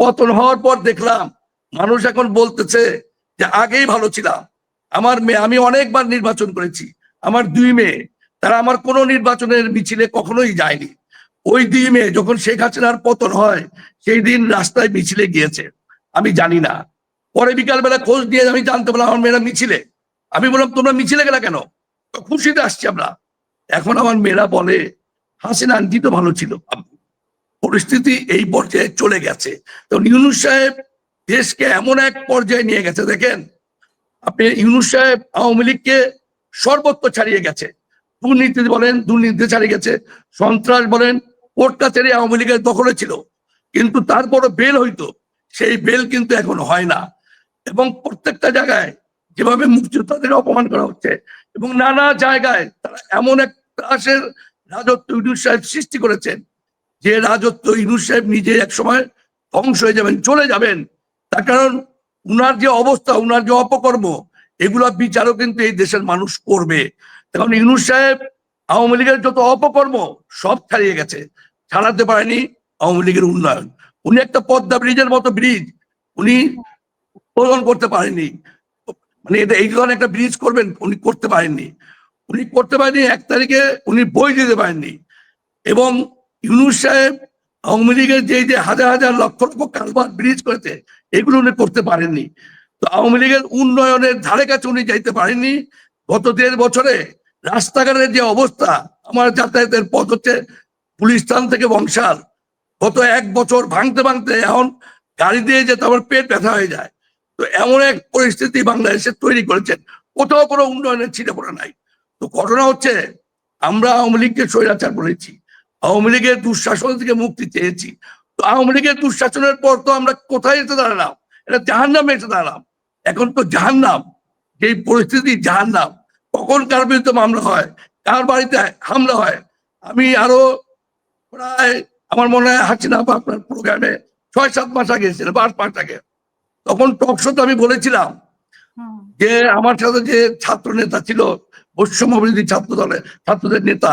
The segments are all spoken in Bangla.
পতন হওয়ার পর দেখলাম, মানুষ এখন বলতেছে যে আগেই ভালো ছিলাম। আমার মেয়ে, আমি অনেকবার নির্বাচন করেছি, আমার দুই মেয়ে, তারা আমার কোনো নির্বাচনের মিছিলে কখনোই যায়নি। ওই দুই মেয়ে, যখন শেখ হাসিনার পতন হয়, সেই দিন রাস্তায় মিছিলে গিয়েছে, আমি জানি না। পরে বিকালবেলা খোঁজ দিয়ে আমি জানতে পারলাম, আমার মেয়েরা মিছিলে। আমি বললাম, তোমরা মিছিলে গেলা কেন? খুশিতে আসছি আমরা। এখন আমার মেয়েরা বলে, হাসিনা আন্টি তো ভালো ছিল। পরিস্থিতি এই পর্যায়ে চলে গেছে। তো ইউনুস সাহেব দেশকে এমন এক পর্যায়ে নিয়ে গেছে, দেখেন, আপনি ইউনুস সাহেব আওয়ামী লীগকে সর্বত্র ছাড়িয়ে গেছে। দুর্নীতি বলেন দুর্নীতি ছাড়িয়ে গেছে। সন্ত্রাস বলেন কোর্ট কাছারি আওয়ামী লীগের দখলে ছিল। কিন্তু তারপরও বেল হইতো, সেই বেল কিন্তু এখন হয় না। এবং প্রত্যেকটা জায়গায় যেভাবে মুক্তিযোদ্ধাদের অপমান করা হচ্ছে এবং নানা জায়গায় তারা এমন এক ত্রাসের রাজত্ব ইউনুস সাহেব সৃষ্টি করেছেন যে রাজত্ব ইউনুস সাহেব নিজে এক সময় ধ্বংস হয়ে যাবেন, চলে যাবেন। তার কারণ উনার যে অবস্থা, উনার যে অপকর্ম, এগুলো বিচারও কিন্তু এই দেশের মানুষ করবে। কারণ ইউনুস সাহেব আওয়ামী লীগের যত অপকর্ম, সব ছাড়িয়ে গেছে। ছাড়াতে পারেনি আওয়ামী লীগের উন্নয়ন। উনি একটা পদ্মা ব্রিজের মতো ব্রিজ, উনি উদ্বোধন করতে পারেননি মানে এটা এই ধরনের একটা ব্রিজ করবেন, উনি করতে পারেননি। উনি করতে পারেননি, এক তারিখে উনি বই দিতে পারেননি। এবং ইউনুস সাহেব আওয়ামী লীগের যে যে হাজার হাজার লক্ষ লক্ষ কারবার ব্রিজ করেছে, এগুলো উনি করতে পারেননি। তো আওয়ামী লীগের উন্নয়নের ধারে কাছে উনি যাইতে পারেননি। গত দেড় বছরে রাস্তাঘাটের যে অবস্থা, আমার যাতায়াতের পথ হচ্ছে পুলিশ স্থান থেকে বংশাল। গত এক বছর ভাঙতে ভাঙতে এখন গাড়ি দিয়ে যেতে আমার পেট ব্যথা হয়ে যায়। তো এমন এক পরিস্থিতি বাংলাদেশে তৈরি করেছেন। কোথাও কোনো উন্নয়নের ছিটে পড়া নাই। তো ঘটনা হচ্ছে, আমরা আওয়ামী লীগকে স্বৈরাচার বলেছি। আওয়ামী লীগের দুঃশাসন থেকে মুক্তি চেয়েছি। তো আওয়ামী লীগের দুঃশাসনের পর তো আমরা কোথায় এসে দাঁড়ালাম? এটা জাহান নামে এসে দাঁড়ালাম। এখন তো জাহান নাম যে পরিস্থিতি জাহান নাম কখন কার বিরুদ্ধে মামলা হয়? কার বাড়িতে হামলা হয়? আমি আরও প্রায় আমার মনে হয় হাসিনা বা আপনার প্রোগ্রামে ছয় সাত মাস আগে ছিল পাঁচ মাস আগে। তখন টক শোতে আমি বলেছিলাম যে আমার সাথে যে ছাত্র নেতা ছিল বৈষম্য বিরোধী ছাত্র দলের ছাত্রদের নেতা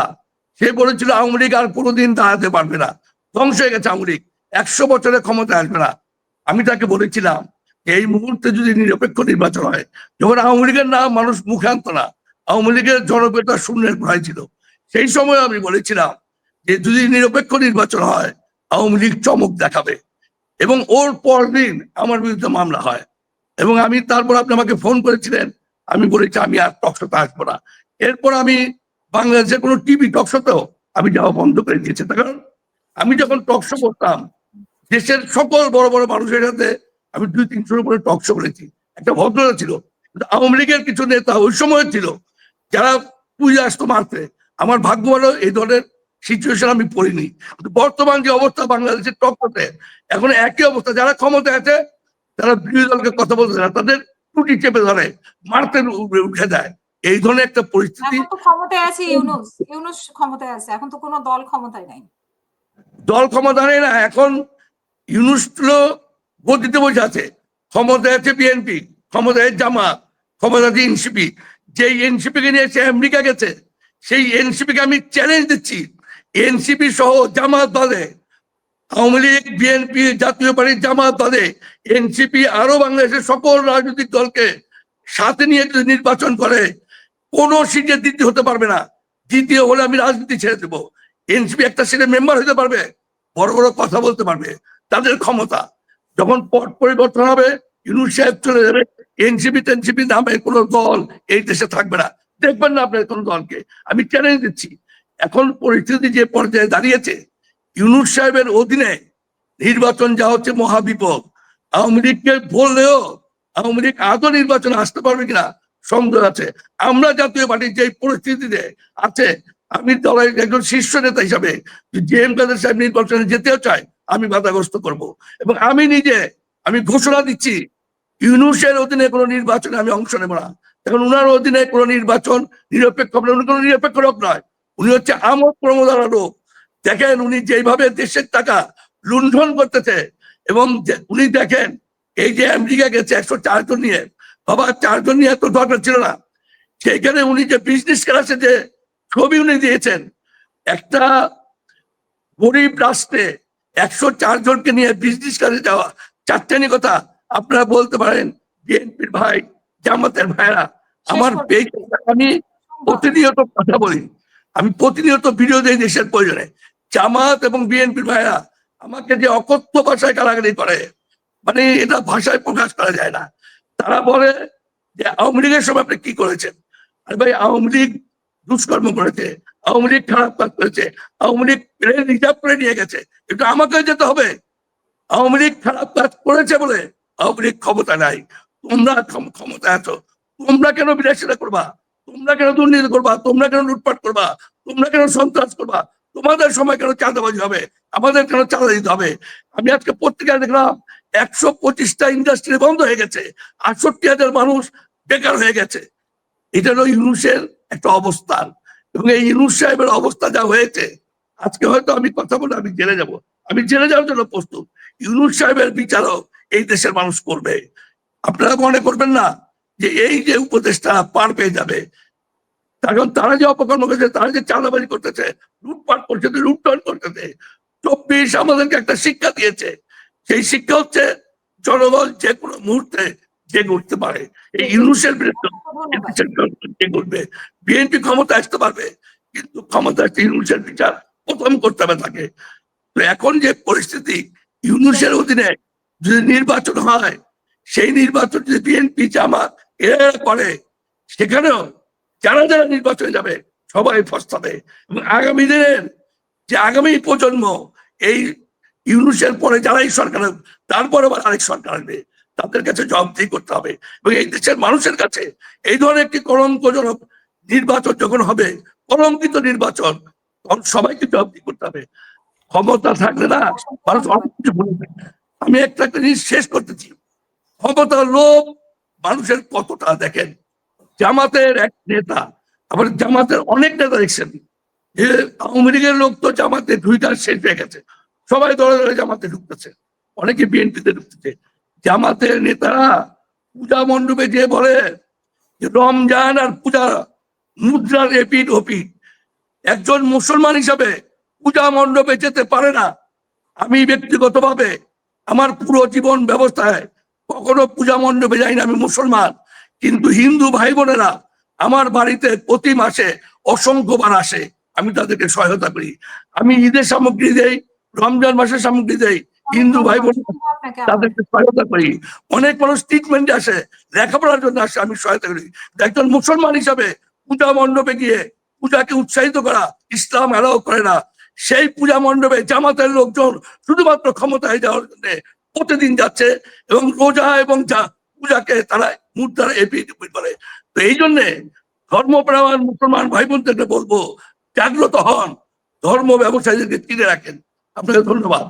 সে বলেছিল আওয়ামী লীগ আর কোনোদিন দাঁড়াতে পারবে না। ধ্বংস হয়ে গেছে আওয়ামী লীগ। একশো বছরের ক্ষমতা আসবে না। আমি তাকে বলেছিলাম, এই মুহূর্তে যদি নিরপেক্ষ নির্বাচন হয়, যখন আওয়ামী লীগের নাম মানুষ মুখে আনত না, আওয়ামী লীগের জনপ্রিয়তা শূন্যের প্রায় ছিল। সেই সময় আমি বলেছিলাম যে যদি নিরপেক্ষ নির্বাচন হয়, আওয়ামী লীগ চমক দেখাবে। এবং ওর পরদিন আমার বিরুদ্ধে মামলা হয়। এবং আমি তারপর আপনি আমাকে ফোন করেছিলেন, আমি বলেছি আমি আর টকশোতে আসব না। এরপর আমি বাংলাদেশের কোনো টিভি টক শোতেও আমি যাওয়া বন্ধ করে দিয়েছি। তার কারণ আমি যখন টক শো করতাম, দেশের সকল বড় বড় মানুষের সাথে আমি দুই তিনশোর উপরে টক শো করেছি। একটা ভদ্রতা ছিল আওয়ামী লীগের কিছু নেতা ওই সময় ছিল, যারা পুজো আসতো মারতে। আমার ভাগ্য ভালো, এই ধরনের সিচুয়েশন আমি পড়িনি। বর্তমান যে অবস্থা বাংলাদেশের টকশোতে এখন একই অবস্থা। যারা ক্ষমতায় আছে, তারা বিরোধী দলকে কথা বলতে চায় তাদের টুটি চেপে ধরে, মারতে উঠে যায় এই ধরনের একটা পরিস্থিতি ক্ষমতায় আছে ইউনুস। ইউনুস ক্ষমতায় আছে। এখন তো কোনো দল ক্ষমতায় নাই। দল ক্ষমতা নেই না এখন ইউনুস গদিতে বসে আছে। ক্ষমতায় আছে বিএনপি ক্ষমতায় জামা ক্ষমতা আছে এনসিপি যেই এনসিপি কে নিয়ে সে আমেরিকা গেছে সেই এনসিপি কে আমি চ্যালেঞ্জ দিচ্ছি। এনসিপি সহ জামাত দলে Awami League BNP Jatiya party Jamaat দলে এনসিপি আরও বাংলাদেশের সকল রাজনৈতিক দলকে সাথে নিয়ে যদি নির্বাচন করে কোনো সিটে দ্বিতীয় হতে পারবে না। দ্বিতীয় হলে আমি রাজনীতি ছেড়ে দেবো। এনসিপি একটা সিটের মেম্বার হতে পারবে, বড় বড় কথা বলতে পারবে, তাদের ক্ষমতা। যখন পট পরিবর্তন হবে, ইউনুস সাহেব চলে যাবে, এনসিপি টেনসিপি নামে কোনো দল এই দেশে থাকবে না। দেখবেন না আপনার কোনো দলকে। আমি চ্যালেঞ্জ দিচ্ছি। এখন পরিস্থিতি যে পর্যায়ে দাঁড়িয়েছে, ইউনুস সাহেবের অধীনে নির্বাচন যা হচ্ছে মহাবিপদ। আওয়ামী লীগকে বললেও আওয়ামী লীগ আদৌ নির্বাচনে আসতে পারবে কিনা সন্দেহ আছে। আমরা জাতীয় পার্টির যে পরিস্থিতিতে আছে, আমি দলের একজন শীর্ষ নেতা হিসাবে জে এম কাদের সাহেব নির্বাচনে যেতেও চাই, আমি বাধাগ্রস্ত করব। এবং আমি নিজে, আমি ঘোষণা দিচ্ছি, ইউনুসের অধীনে কোনো নির্বাচনে আমি অংশ নেব না। এখন উনার অধীনে কোনো নির্বাচন নিরপেক্ষ না। উনি কোনো নিরপেক্ষ লোক নয়। উনি হচ্ছে আমোদ প্রমোদার লোক। দেখেন, উনি যেভাবে দেশের টাকা লুণ্ঠন করতেছে এবং উনি দেখেন, এই যে আমেরিকা গেছে একশো চারজন নিয়ে বাবা চারজন নিয়ে এত দরকার ছিল না। সেইখানে উনি যে বিজনেস ক্লাসে যে ছবি উনি দিয়েছেন একটা গরিব রাষ্ট্রে একশো চার জনকে নিয়ে বিজনেস কাজে যাওয়া চারটানি কথা আপনারা বলতে পারেন বিএনপির ভাই জামাতের ভাইরা আমার। আমি প্রতিনিয়ত কথা বলি। আমি প্রতিনিয়ত ভিডিও দিই দেশের প্রয়োজনে। জামাত এবং বিএনপির ভাইরা আমাকে যে অকথ্য ভাষায় গালাগালি করে মানে এটা ভাষায় প্রকাশ করা যায় না। তারা বলে যে আওয়ামী লীগের সময় আপনি কি করেছেন? আর ভাই, আওয়ামী লীগ দুষ্কর্ম করেছে, আওয়ামী লীগ খারাপ কাজ করেছে, আওয়ামী লীগ প্লেন রিজার্ভ করে নিয়ে গেছে একটু আমাকে যেতে হবে। আওয়ামী লীগ খারাপ কাজ করেছে বলে আওয়ামী লীগ ক্ষমতা নাই। তোমরা ক্ষম- ক্ষমতায় আছো। তোমরা কেন বিলাসিতা করবা? তোমরা কেন দুর্নীতি করবা? তোমরা কেন লুটপাট করবা? তোমরা কেন সন্ত্রাস করবা? তোমাদের সময় কেন চাঁদাবাজি হবে? আমাদের কেন চাঁদা দিতে হবে? আমি আজকে পত্রিকায় দেখলাম একশো পঁচিশটা ইন্ডাস্ট্রি বন্ধ হয়ে গেছে। আটষট্টি হাজার মানুষ বেকার হয়ে গেছে। এটা হলো ইউনুসের একটা অবস্থান। এবং এই ইউনুস সাহেবের অবস্থা যা হয়েছে, আজকে হয়তো আমি কথা বলে আমি জেলে যাব। আমি জেলে যাওয়ার জন্য প্রস্তুত। ইউনুস সাহেবের বিচারও এই দেশের মানুষ করবে। আপনারা মনে করবেন না যে এই যে উপদেশটা পার পেয়ে যাবে। কারণ তারা যে অপকর্ম করছে, তারা যে চাঁদাবাজি করতেছে, লুটপাট করছে লুটপাট করতেছে, চব্বিশ আমাদেরকে একটা শিক্ষা দিয়েছে। সেই শিক্ষা হচ্ছে জনগণ যে কোনো মুহূর্তে যে উঠতে পারে। এই ইউনুসের বিরুদ্ধে করবে। বিএনপি ক্ষমতা আসতে পারবে, কিন্তু ক্ষমতা আসতে ইউনুসের বিচার প্রথম করতে হবে তাকে। তো এখন যে পরিস্থিতি ইউনুসের অধীনে যদি নির্বাচন হয়, সেই নির্বাচন যদি বিএনপি জামাত এরা করে, সেখানেও যারা যারা নির্বাচনে যাবে, সবাই ফসতাবে এবং আগামী দিনের যে আগামী প্রজন্ম, এই ইউনুসের পরে যারাই সরকার হবে, তারপরে আবার আরেক সরকার আসবে। তাদের কাছে জবাবদিহি করতে হবে। এবং এই দেশের মানুষের কাছে এই ধরনের একটি কলঙ্কজনক নির্বাচন যখন হবে কলঙ্কিত নির্বাচন তখন সবাইকে জবাবদিহি করতে হবে। ক্ষমতা থাকলে না মানুষ অনেক কিছু ভুলে। আমি একটা জিনিস শেষ করতেছি ক্ষমতার লোভ মানুষের কতটা দেখেন? জামাতের এক নেতা আবার জামাতের অনেক নেতা দেখছেন যে আওয়ামী লীগের লোক তো জামাতে টুইটার শেষ হয়ে গেছে। সবাই দলে দলে জামাতে ঢুকতেছে। অনেকে বিএনপিতে ঢুকতেছে। জামাতের নেতারা পূজা মণ্ডপে যে বলে যে, রমজান আর পূজা মুদ্রার এপিট ওপিট একজন মুসলমান হিসাবে পূজা মণ্ডপে যেতে পারে না। আমি ব্যক্তিগতভাবে আমার পুরো জীবন ব্যবস্থায় কখনো পূজা মণ্ডপে যাই না আমি মুসলমান। কিন্তু হিন্দু ভাই বোনেরা আমার বাড়িতে প্রতি মাসে অসংখ্যবার আসে। আমি তাদেরকে সহায়তা করি। আমি ঈদের সামগ্রী দেই রমজান মাসের সামগ্রী দেয় হিন্দু ভাই বোন তাদেরকে সহায়তা করি। অনেক মানুষ ট্রিটমেন্টে আসে লেখাপড়ার জন্য আসে আমি সহায়তা করি। একজন মুসলমান হিসাবে পূজা মণ্ডপে গিয়ে পূজাকে উৎসাহিত করা ইসলাম এলাও করে না। সেই পূজা মণ্ডপে জামাতের লোকজন শুধুমাত্র ক্ষমতায় যাওয়ার জন্য প্রতিদিন যাচ্ছে এবং রোজা এবং যা- পূজাকে তারা মুদ্রার এপি করে। তো এই জন্যে ধর্মপ্রাণ মুসলমান ভাই বোনদেরকে বলব জাগ্রত হন ধর্ম ব্যবসায়ীদেরকে চিনে রাখেন। আপনাকে ধন্যবাদ।